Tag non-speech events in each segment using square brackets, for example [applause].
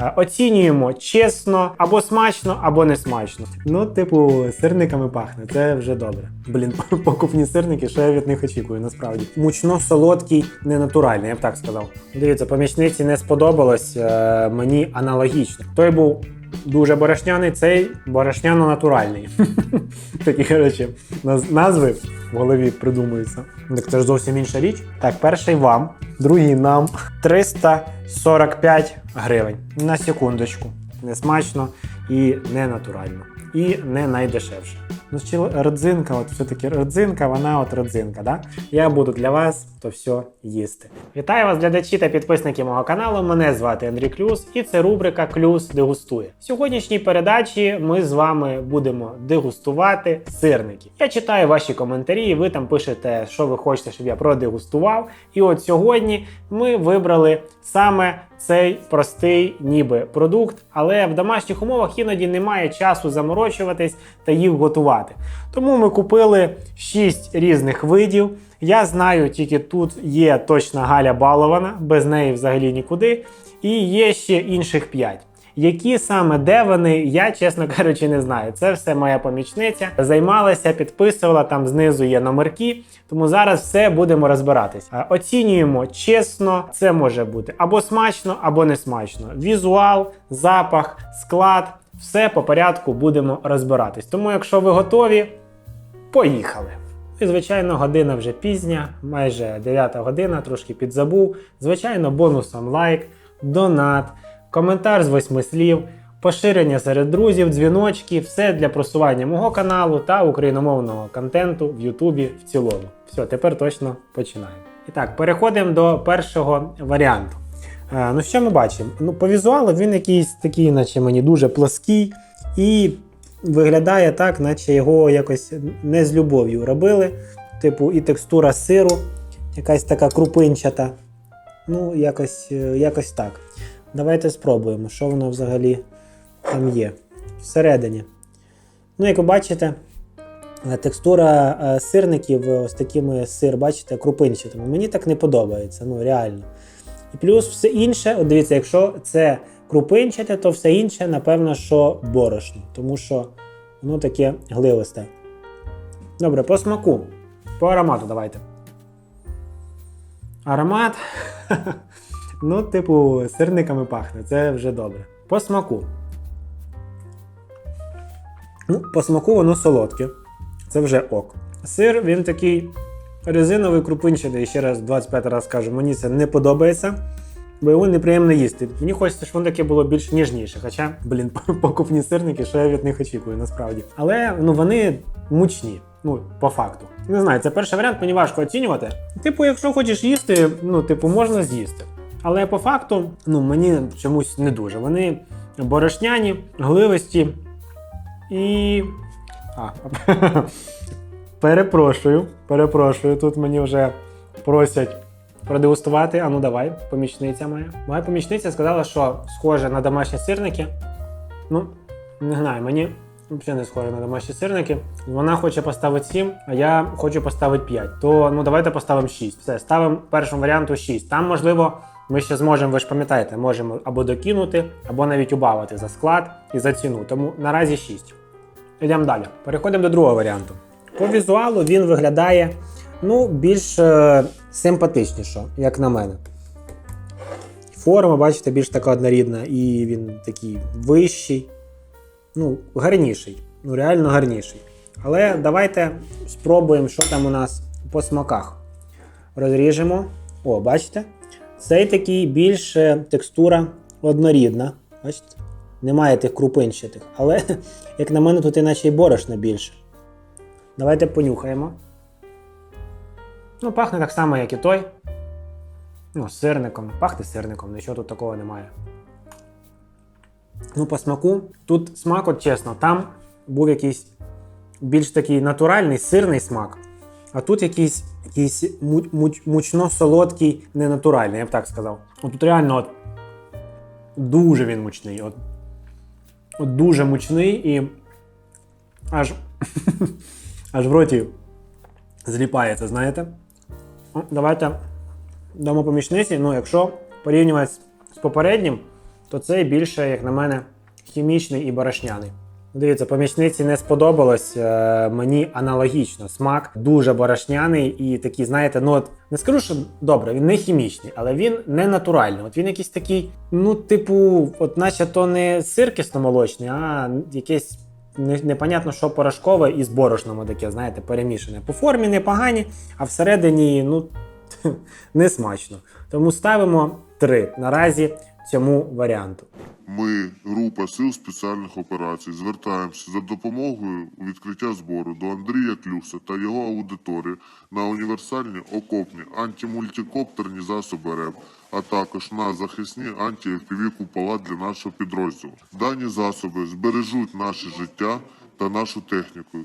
Е, Оцінюємо чесно, або смачно, або не смачно. Ну, типу, сирниками пахне, це вже добре. Блін, [laughs] покупні сирники, що я від них очікую, насправді. Мучно-солодкий, ненатуральний, я б так сказав. Дивіться, помічниці не сподобалось е, мені аналогічно. Той був дуже борошняний, цей борошняно-натуральний. [laughs] Такі, коротше, назви в голові придумуються. Так це ж зовсім інша річ. Так, перший вам, другий нам 345 гривень. На секундочку. Не смачно і не натурально. І не найдешевше. Ну, родзинка, от все-таки родзинка, вона от родзинка, да? Я буду для вас то все їсти. Вітаю вас, глядачі та підписники мого каналу. Мене звати Андрій Клюс, і це рубрика Клюс дегустує. В сьогоднішній передачі ми з вами будемо дегустувати сирники. Я читаю ваші коментарі, ви там пишете, що ви хочете, щоб я продегустував. І от сьогодні ми вибрали саме цей простий ніби продукт, але в домашніх умовах іноді немає часу заморочуватись та їх готувати. Тому ми купили 6 різних видів. Я знаю, тільки тут є точна Галя балована, без неї взагалі нікуди. І є ще інших 5. Які саме де вони, я чесно кажучи, не знаю. Це все моя помічниця. Займалася, підписувала там знизу є номерки. Тому зараз все будемо розбиратись. Е, Оцінюємо чесно, це може бути або смачно, або не смачно. Візуал, запах, склад, все по порядку будемо розбиратись. Тому, якщо ви готові, поїхали. І, звичайно, година вже пізня, майже 9 година, трошки підзабув. Звичайно, бонусом лайк, донат, коментар з восьми слів, поширення серед друзів, дзвіночки, все для просування мого каналу та україномовного контенту в Ютубі в цілому. Все, тепер точно починаємо. І так, переходимо до першого варіанту. Е, ну, що ми бачимо? Ну, по візуалу він якийсь такий, наче мені дуже плоский, і виглядає так, наче його якось не з любов'ю робили. Типу, і текстура сиру, якась така крупинчата. Ну, якось, е, якось так. Давайте спробуємо, що воно взагалі там є. Всередині. Ну, як ви бачите, е, текстура е, сирників е, з такими сир, бачите, крупинчатими. Мені так не подобається, ну реально. І плюс все інше, от дивіться, якщо це крупинчате, то все інше, напевно, що борошно, тому що воно таке гливосте. Добре, по смаку. По аромату давайте. Аромат. [laughs] ну, типу, сирниками пахне, це вже добре. По смаку. Ну, по смаку воно солодке. Це вже ок. Сир, він такий резиновий крупинчатий, ще раз 25 раз кажу, мені це не подобається, бо його неприємно їсти. Мені хочеться, щоб воно таке було більш ніжніше. Хоча, блін, [laughs] покупні сирники, що я від них очікую, насправді. Але ну вони мучні. Ну, по факту. Не знаю, це перший варіант, мені важко оцінювати. Типу, якщо хочеш їсти, ну, типу, можна з'їсти. Але по факту, ну, мені чомусь не дуже. Вони борошняні, гливості і. А, [laughs] перепрошую, перепрошую. Тут мені вже просять продегустувати. А ну давай, помічниця моя. Моя помічниця сказала, що схоже на домашні сирники. Ну, не знаю, мені взагалі не схоже на домашні сирники. Вона хоче поставити 7, а я хочу поставити 5. То ну давайте поставимо 6. Все, ставимо першому варіанту 6. Там, можливо, ми ще зможемо, ви ж пам'ятаєте, можемо або докинути, або навіть убавити за склад і за ціну. Тому наразі 6. Йдемо далі. Переходимо до другого варіанту. По візуалу він виглядає ну, більш е, симпатичніше, як на мене. Форма, бачите, більш така однорідна, і він такий вищий, ну, гарніший. Ну, реально гарніший. Але давайте спробуємо, що там у нас по смаках. Розріжемо. О, бачите? Цей такий більш е, текстура однорідна. Бачите? Немає тих крупинчатих. Але, [laughs] як на мене, тут іначе і борошна більше. Давайте понюхаємо. Ну, пахне так само, як і той. Ну, сирником. Пахне сирником, нічого тут такого немає. Ну, по смаку. Тут смак, от чесно, там був якийсь більш такий натуральний сирний смак. А тут якийсь, якийсь мучно-солодкий, ненатуральний, я б так сказав. От тут реально от, дуже він мучний. От, от дуже мучний і аж, [laughs] аж в роті зліпається, знаєте? Давайте дамо помічниці. Ну, якщо порівнювати з- попереднім, то цей більше, як на мене, хімічний і борошняний. Дивіться, помічниці не сподобалось е, мені аналогічно. Смак дуже борошняний і такий, знаєте, ну от не скажу, що добре, він не хімічний, але він не натуральний. От він якийсь такий, ну, типу, от наче то не сир кисломолочний, а якесь не, непонятно, що порошкове і з борошном таке, знаєте, перемішане. По формі непогані, а всередині, ну, [laughs] не смачно. Тому ставимо 3 наразі цьому варіанту. Ми, група сил спеціальних операцій, звертаємося за допомогою у відкриття збору до Андрія Клюса та його аудиторії на універсальні окопні антимультикоптерні засоби РЕБ, а також на захисні анті-FPV купола для нашого підрозділу. Дані засоби збережуть наше життя та нашу техніку,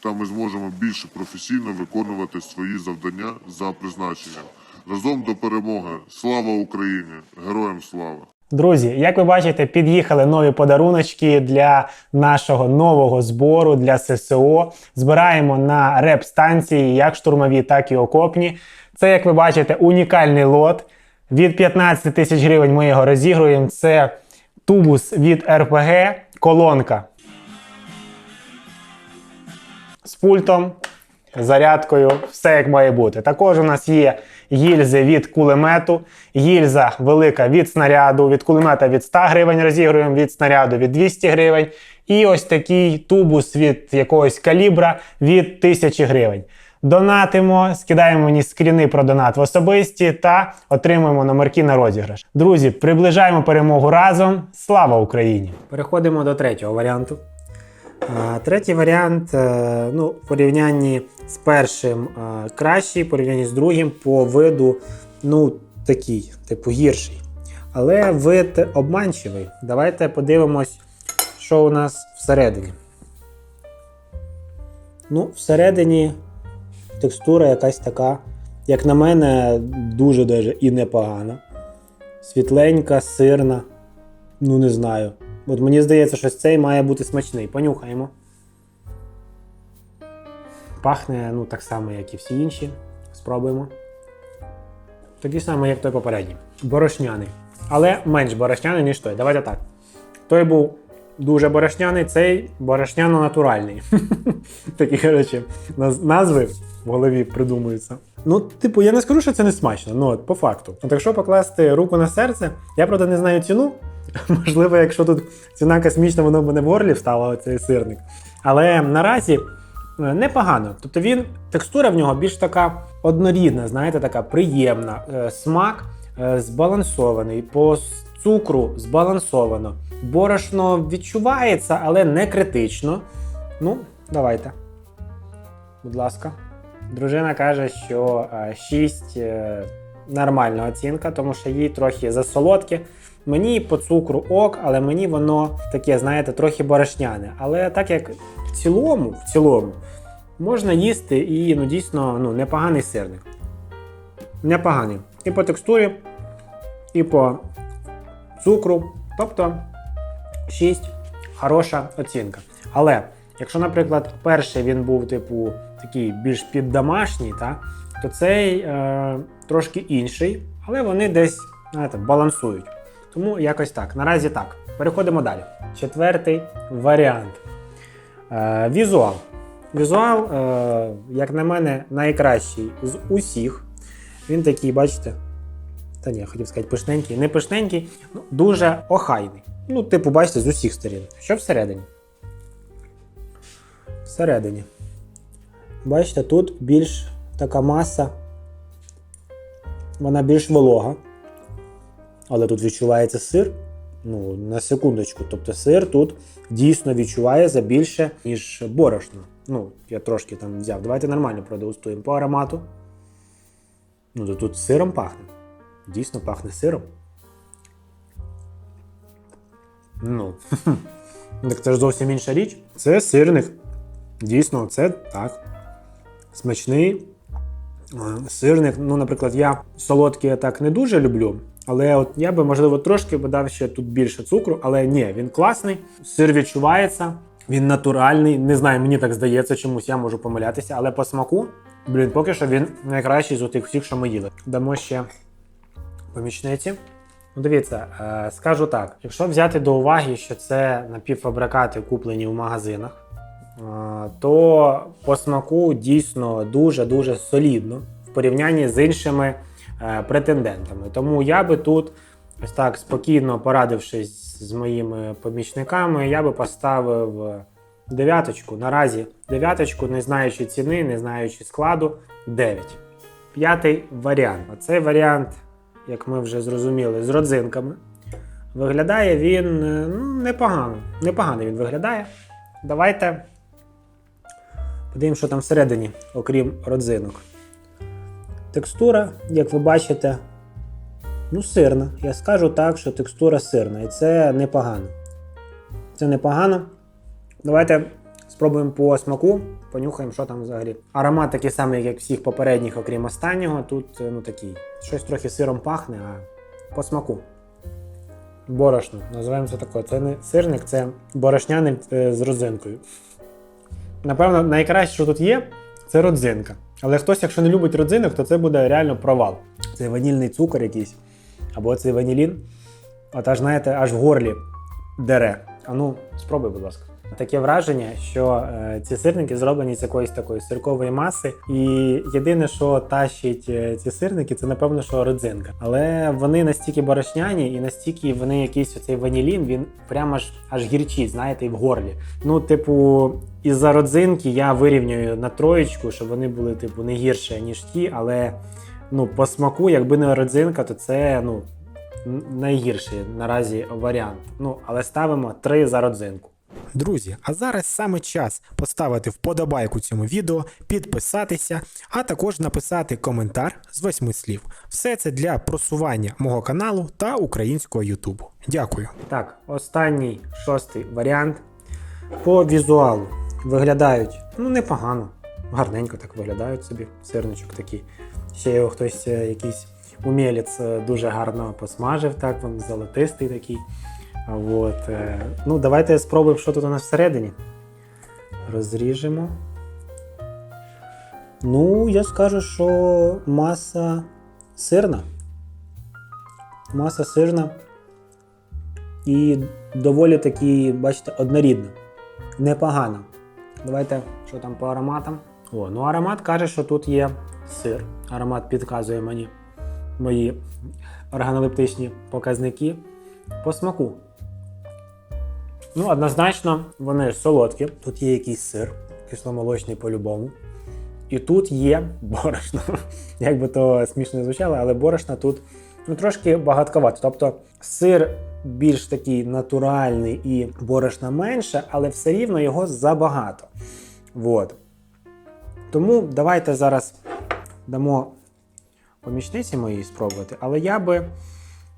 та ми зможемо більше професійно виконувати свої завдання за призначенням. Разом до перемоги! Слава Україні! Героям слава! Друзі, як ви бачите, під'їхали нові подаруночки для нашого нового збору для ССО. Збираємо на реп-станції, як штурмові, так і окопні. Це, як ви бачите, унікальний лот. Від 15 тисяч гривень ми його розігруємо. Це тубус від РПГ, колонка з пультом, зарядкою, все як має бути. Також у нас є гільзи від кулемету, гільза велика від снаряду, від кулемета від 100 гривень розігруємо, від снаряду від 200 гривень. І ось такий тубус від якогось калібра від 1000 гривень. Донатимо, скидаємо мені скріни про донат в особисті та отримуємо номерки на розіграш. Друзі, приближаємо перемогу разом. Слава Україні! Переходимо до третього варіанту. Третій варіант, е, ну, в порівнянні з першим е, кращий, в порівнянні з другим по виду, ну, такий, типу, гірший. Але вид обманчивий. Давайте подивимось, що у нас всередині. Ну, всередині текстура якась така, як на мене, дуже даже і непогана. Світленька, сирна. Ну, не знаю. От мені здається, що цей має бути смачний. Понюхаємо. Пахне ну, так само, як і всі інші. Спробуємо. Такий самий, як той попередній. Борошняний. Але менш борошняний, ніж той. Давайте так. Той був дуже борошняний, цей борошняно-натуральний. [laughs] Такі, коротше, назви в голові придумуються. Ну, типу, я не скажу, що це не смачно, ну от по факту. От якщо покласти руку на серце, я правда не знаю ціну. [laughs] Можливо, якщо тут ціна космічна, воно б мене в горлі встало, оцей сирник. Але наразі е, непогано. Тобто він, текстура в нього більш така однорідна, знаєте, така приємна. Е, Смак е, збалансований, по цукру збалансовано. Борошно відчувається, але не критично. Ну, давайте. Будь ласка. Дружина каже, що 6 нормальна оцінка, тому що їй трохи засолодке. Мені по цукру ок, але мені воно таке, знаєте, трохи борошняне. Але так як в цілому, в цілому, можна їсти і ну, дійсно ну, непоганий сирник. Непоганий. І по текстурі, і по цукру. Тобто 6 хороша оцінка. Але якщо, наприклад, перший він був, типу, такий більш піддомашній, та, то цей е, трошки інший, але вони десь знаєте, балансують. Тому якось так. Наразі так. Переходимо далі. Четвертий варіант. Е, візуал. Візуал, е, як на мене, найкращий з усіх. Він такий, бачите? Та ні, я хотів сказати пишненький. Не пишненький, ну, дуже охайний. Ну, типу, бачите, з усіх сторін. Що всередині? Всередині. Бачите, тут більш така маса. Вона більш волога. Але тут відчувається сир. Ну, на секундочку. Тобто сир тут дійсно відчувається більше, ніж борошно. Ну, я трошки там взяв. Давайте нормально продегустуємо по аромату. Ну, то тут сиром пахне. Дійсно пахне сиром. Ну, [laughs] так це ж зовсім інша річ. Це сирник. Дійсно, це так. Смачний. Е, Сирник, ну, наприклад, я солодкий так не дуже люблю. Але от я би, можливо, трошки би дав ще тут більше цукру, але ні, він класний, сир відчувається, він натуральний. Не знаю, мені так здається, чомусь я можу помилятися, але по смаку, блін, поки що він найкращий з тих всіх, що ми їли. Дамо ще помічниці. Ну, дивіться, е, скажу так: якщо взяти до уваги, що це напівфабрикати куплені в магазинах, е, то по смаку дійсно дуже-дуже солідно в порівнянні з іншими претендентами. Тому я би тут, ось так спокійно порадившись з моїми помічниками, я би поставив е, дев'яточку. Наразі дев'яточку, не знаючи ціни, не знаючи складу, 9. П'ятий варіант. Оцей варіант, як ми вже зрозуміли, з родзинками. Виглядає він е, ну, непогано. Непогано він виглядає. Давайте подивимося, що там всередині, окрім родзинок. Текстура, як ви бачите, ну, сирна. Я скажу так, що текстура сирна, і це непогано. Це непогано. Давайте спробуємо по смаку, понюхаємо, що там взагалі. Аромат такий самий, як всіх попередніх, окрім останнього. Тут е, ну такий. Щось трохи сиром пахне, а по смаку. Борошно. Називаємо це таке. Це не сирник, це борошняник е, з родзинкою. Напевно, найкраще, що тут є, це родзинка. Але хтось, якщо не любить родзинок, то це буде реально провал. Цей ванільний цукор якийсь, або цей ванілін. От аж, знаєте, аж в горлі дере. А ну, спробуй, будь ласка. Таке враження, що е, ці сирники зроблені з якоїсь такої сиркової маси, і єдине, що тащить е, ці сирники, це напевно, що родзинка. Але вони настільки борошняні і настільки вони якийсь оцей ванілін, він прямо аж аж гірчить, знаєте, і в горлі. Ну, типу, із-за родзинки я вирівнюю на троєчку, щоб вони були, типу, не гірше, ніж ті, але ну, по смаку, якби не родзинка, то це ну, найгірший наразі варіант. Ну, але ставимо 3 за родзинку. Друзі, а зараз саме час поставити вподобайку цьому відео, підписатися, а також написати коментар з восьми слів. Все це для просування мого каналу та українського Ютубу. Дякую. Так, останній шостий варіант. По візуалу виглядають ну непогано. Гарненько так виглядають собі. Сирничок такий. Ще його хтось, е, якийсь умілець, е, дуже гарно посмажив, так, він золотистий такий. От, е, ну, давайте спробуємо, що тут у нас всередині. Розріжемо. Ну, я скажу, що маса сирна. Маса сирна і доволі таки, бачите, однорідна. Непогано. Давайте, що там по ароматам. О, ну аромат каже, що тут є сир. Аромат підказує мені мої органолептичні показники по смаку. Ну, однозначно, вони солодкі. Тут є якийсь сир, кисломолочний по-любому. І тут є борошно. [laughs] Як би то смішно звучало, але борошна тут ну, трошки багатковато. Тобто сир більш такий натуральний і борошна менше, але все рівно його забагато. Вот. Тому давайте зараз дамо помічниці моїй спробувати. Але я би,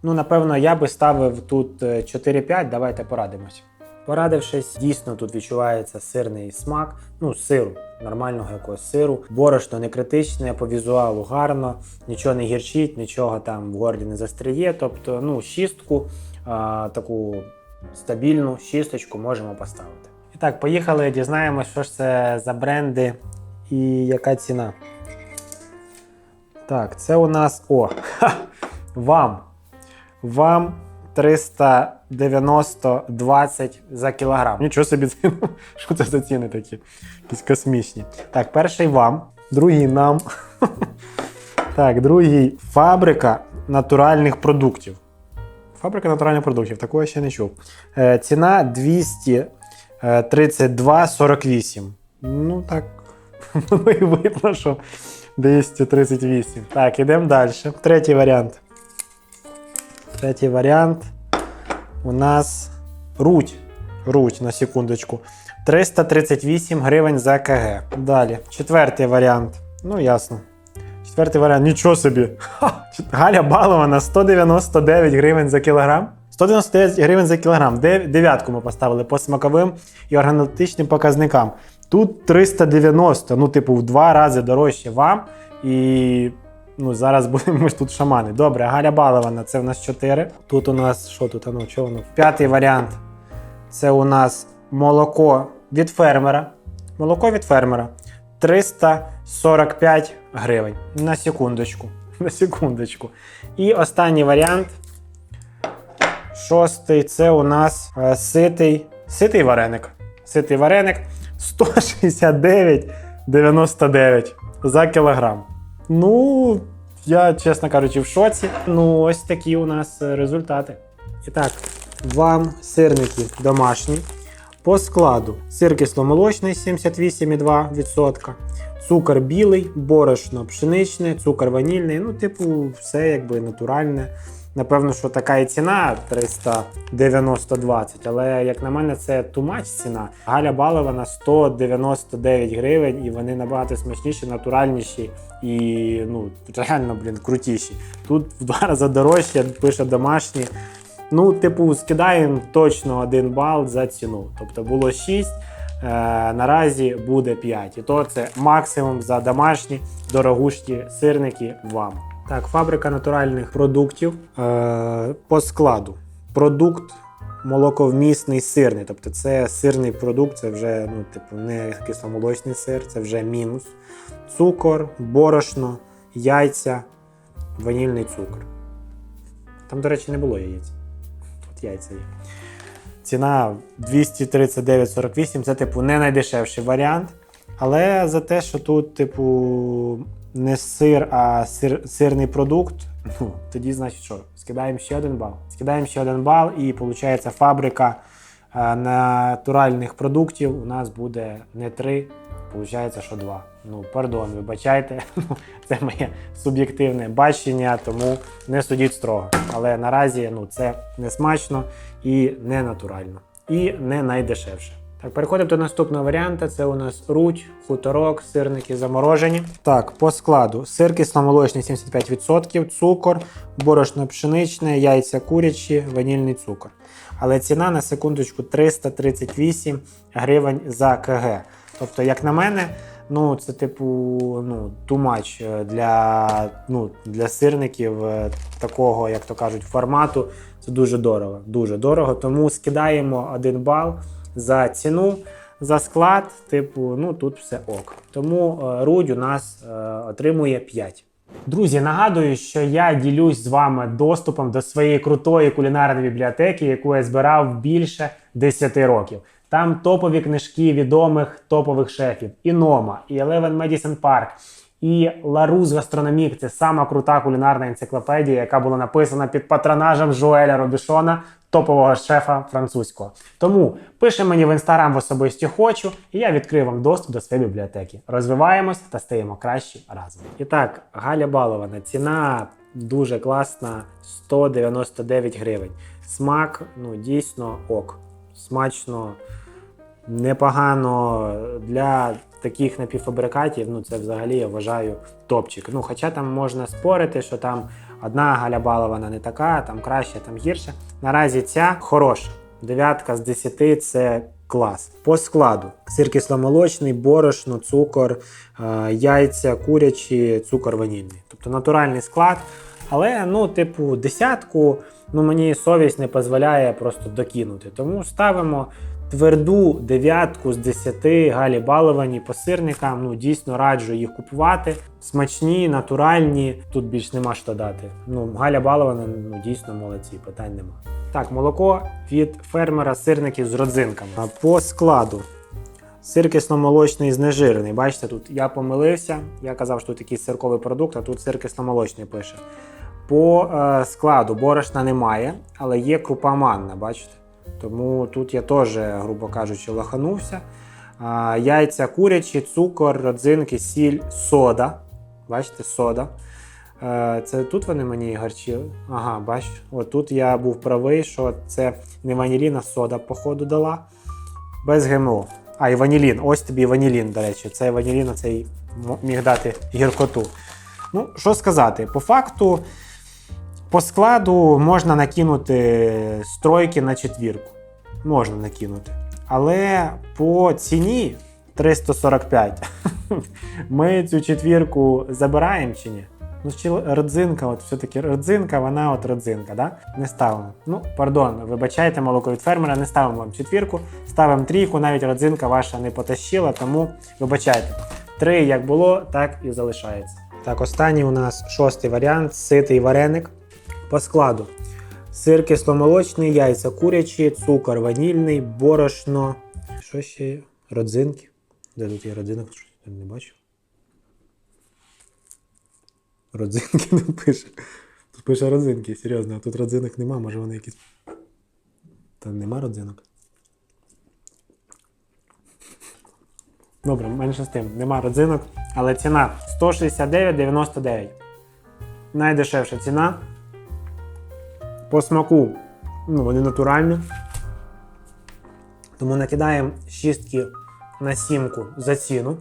ну, напевно, я би ставив тут е, 4-5, давайте порадимось. Порадившись, дійсно тут відчувається сирний смак, ну, сиру, нормального якогось сиру. Борошно не критичне, по візуалу гарно, нічого не гірчить, нічого там в горлі не застряє. Тобто, ну, шістку, а, таку стабільну шісточку можемо поставити. І так, поїхали, дізнаємось, що ж це за бренди і яка ціна. Так, це у нас. О! [laughs] Ха, вам. Вам 390-20 за кілограм. Нічого собі ціну. [laughs] Що це за ціни такі? Якісь космічні. Так, перший вам, другий нам. [laughs] Так, другий фабрика натуральних продуктів. Фабрика натуральних продуктів, такого ще не чув. Е, ціна 232,48. Ну так, воно [laughs] і видно, що 238. Так, ідемо далі. Третій варіант. Третій варіант. У нас руть. Руть на секундочку. 338 гривень за КГ. Далі. Четвертий варіант. Ну, ясно. Четвертий варіант. Нічого собі. Ха! Галя Балована 199 гривень за кілограм. 199 гривень за кілограм. Дев'ятку ми поставили по смаковим і органолептичним показникам. Тут 390, ну, типу, в два рази дорожче вам. І ну, зараз будемо ми ж тут шамани. Добре, Галя Балована, це у нас 4. Тут у нас що тут? А ну, що воно? П'ятий варіант. Це у нас молоко від фермера. Молоко від фермера 345 гривень. На секундочку. [laughs] На секундочку. І останній варіант шостий це у нас е, ситий, ситий вареник. Ситий вареник 169,99 за кілограм. Ну, я, чесно кажучи, в шоці. Ну, ось такі у нас е, результати. І так, вам сирники домашні. По складу сир кисломолочний 78,2%, цукор білий, борошно пшеничне, цукор ванільний. Ну, типу, все якби натуральне. Напевно, що така і ціна 390-20, але як на мене, це тумач ціна. Галя Балова на 199 гривень, і вони набагато смачніші, натуральніші і ну реально, блін, крутіші. Тут в два рази дорожче, пише домашні. Ну, типу, скидаємо точно один бал за ціну. Тобто було 6, е, наразі буде 5. І то це максимум за домашні дорогущі сирники вам. Так, фабрика натуральних продуктів е, по складу. Продукт молоковмісний сирний. Тобто це сирний продукт, це вже ну, типу, не кисломолочний сир, це вже мінус. Цукор, борошно, яйця, ванільний цукор. Там, до речі, не було яєць. От яйця є. Ціна 239,48 це, типу, не найдешевший варіант. Але за те, що тут, типу, не сир, а сир, сирний продукт, ну, тоді, значить, що? Скидаємо ще один бал. Скидаємо ще один бал, і виходить, фабрика е, натуральних продуктів у нас буде не 3, виходить, що 2. Ну, пардон, вибачайте, [laughs] це моє суб'єктивне бачення, тому не судіть строго. Але наразі ну, це не смачно і не натурально, і не найдешевше. Так, переходимо до наступного варіанту. Це у нас руть, хуторок, сирники заморожені. Так, по складу: сир кисломолочний 75%, цукор, борошно пшеничне, яйця курячі, ванільний цукор. Але ціна на секундочку 338 гривень за КГ. Тобто, як на мене, ну це типу ну, тумач для, ну, для сирників е, такого, як то кажуть, формату. Це дуже дорого. Дуже дорого. Тому скидаємо один бал за ціну. За склад, типу, ну тут все ок. Тому е, Рудь у нас е, отримує 5. Друзі, нагадую, що я ділюсь з вами доступом до своєї крутої кулінарної бібліотеки, яку я збирав більше 10 років. Там топові книжки відомих топових шефів: і Нома, і Eleven Medicine Park, і Ларус Гастрономік це сама крута кулінарна енциклопедія, яка була написана під патронажем Жуеля Робішона, топового шефа французького. Тому пиши мені в інстаграм в особисті хочу, і я відкрию вам доступ до своєї бібліотеки. Розвиваємось та стаємо кращі разом. І так, Галя Балована, ціна дуже класна 199 гривень. Смак, ну дійсно ок. Смачно, непогано для таких напівфабрикатів. Ну це взагалі я вважаю топчик. Ну, хоча там можна спорити, що там одна Галя Балована не така, там краще, там гірше. Наразі ця хороша. Дев'ятка з 10 це клас. По складу: сир кисломолочний, борошно, цукор, е, яйця курячі, цукор ванільний. Тобто натуральний склад. Але, ну, типу, десятку, ну мені совість не дозволяє просто докинути. Тому ставимо тверду дев'ятку з 10 Галі Баловані по сирникам. Ну, дійсно раджу їх купувати. Смачні, натуральні. Тут більш нема що дати. Ну, Галя Балована, ну дійсно молодці, питань нема. Так, молоко від фермера сирників з родзинками. А По складу. Сир кисломолочний знежирений. Бачите, тут я помилився. Я казав, що тут якийсь сирковий продукт, а тут сир кисломолочний пише. По е, складу борошна немає, але є крупа манна, бачите? Тому тут я теж, грубо кажучи, лоханувся. А, яйця курячі, цукор, родзинки, сіль, сода. Бачите, сода. Е, Це тут вони мені гарчили. Ага, бач, от тут я був правий, що це не ванілін, а сода, походу, дала. Без ГМО. А, і ванілін. Ось тобі ванілін, до речі. Цей ванілін цей міг дати гіркоту. Ну, що сказати, по факту, по складу можна накинути стройки на четвірку. Можна накинути. Але по ціні 345 [laughs] ми цю четвірку забираємо чи ні? Ну, чи родзинка, от все-таки родзинка, вона от родзинка, да? Не ставимо. Ну, пардон, вибачайте, молоко від фермера, не ставимо вам четвірку, ставимо трійку, навіть родзинка ваша не потащила, тому вибачайте. Три як було, так і залишається. Так, останній у нас шостий варіант ситий вареник. По складу. Сир кисломолочний, яйця курячі, цукор ванільний, борошно. Що ще є? Родзинки. Де тут є родзинок? Я не бачив. Родзинки не пише. Тут пише родзинки, серйозно, а тут родзинок нема, може вони якісь. Та нема родзинок. Добре, менше з тим, нема родзинок, але ціна 169,99. Найдешевша ціна. По смаку, ну, вони натуральні. Тому накидаємо шістки на сімку за ціну.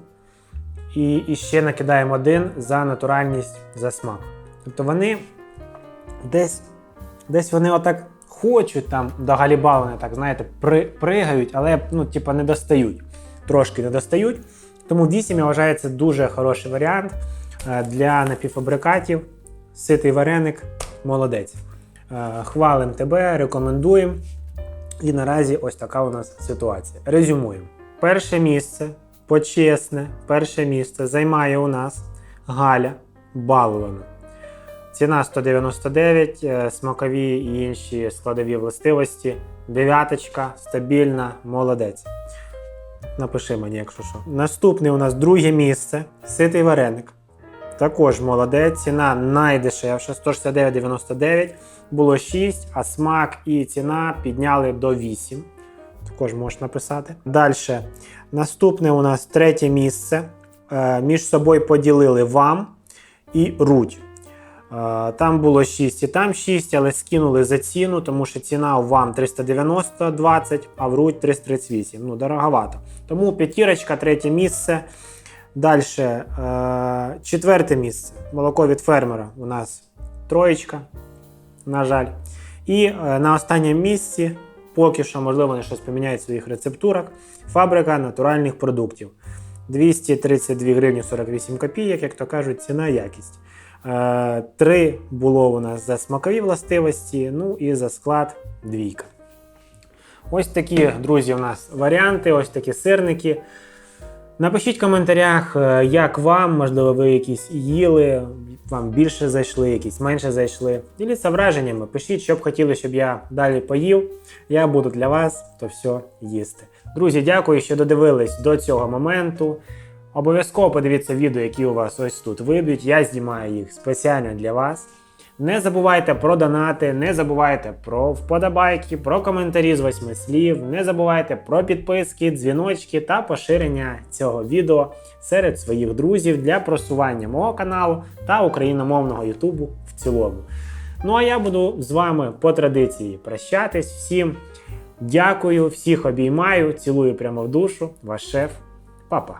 І, і ще накидаємо один за натуральність за смак. Тобто вони десь, десь вони отак хочуть там до галіба, вони так, знаєте, при, пригають, але ну, типа, не достають. Трошки не достають. Тому 8 я вважаю, це дуже хороший варіант е, для напівфабрикатів. Ситий вареник, молодець. Е, Хвалим тебе, рекомендуємо. І наразі ось така у нас ситуація. Резюмуємо. Перше місце, почесне, перше місце займає у нас Галя Балована. Ціна 199, е, смакові і інші складові властивості. Дев'яточка, стабільна, молодець. Напиши мені, якщо що. Наступне у нас друге місце. Ситий вареник. Також молодець. Ціна найдешевша 169,99. Було 6, а смак і ціна підняли до 8. Також можеш написати. Далі. Наступне у нас третє місце. Е, Між собою поділили вам і руть. Е, Там було 6 і там 6, але скинули за ціну, тому що ціна у вам 390,20, а в руть 338. Ну, дороговато. Тому п'ятірочка, третє місце. Далі е, четверте місце. Молоко від фермера у нас троєчка, на жаль. І е, на останньому місці, поки що, можливо, вони щось поміняють в своїх рецептурах. Фабрика натуральних продуктів. 232 гривні 48 копійок, як то кажуть, ціна якість. Е, Три було у нас за смакові властивості, ну і за склад двійка. Ось такі, друзі, у нас варіанти, ось такі сирники. Напишіть в коментарях, е, як вам, можливо, ви якісь їли, вам більше зайшли, якісь менше зайшли. Діліться враженнями, пишіть, що б хотіли, щоб я далі поїв. Я буду для вас то все їсти. Друзі, дякую, що додивились до цього моменту. Обов'язково подивіться відео, які у вас ось тут вийдуть. Я знімаю їх спеціально для вас. Не забувайте про донати, не забувайте про вподобайки, про коментарі з восьми слів, не забувайте про підписки, дзвіночки та поширення цього відео серед своїх друзів для просування мого каналу та україномовного Ютубу в цілому. Ну а я буду з вами по традиції прощатись. Всім дякую, всіх обіймаю, цілую прямо в душу. Ваш шеф, папа.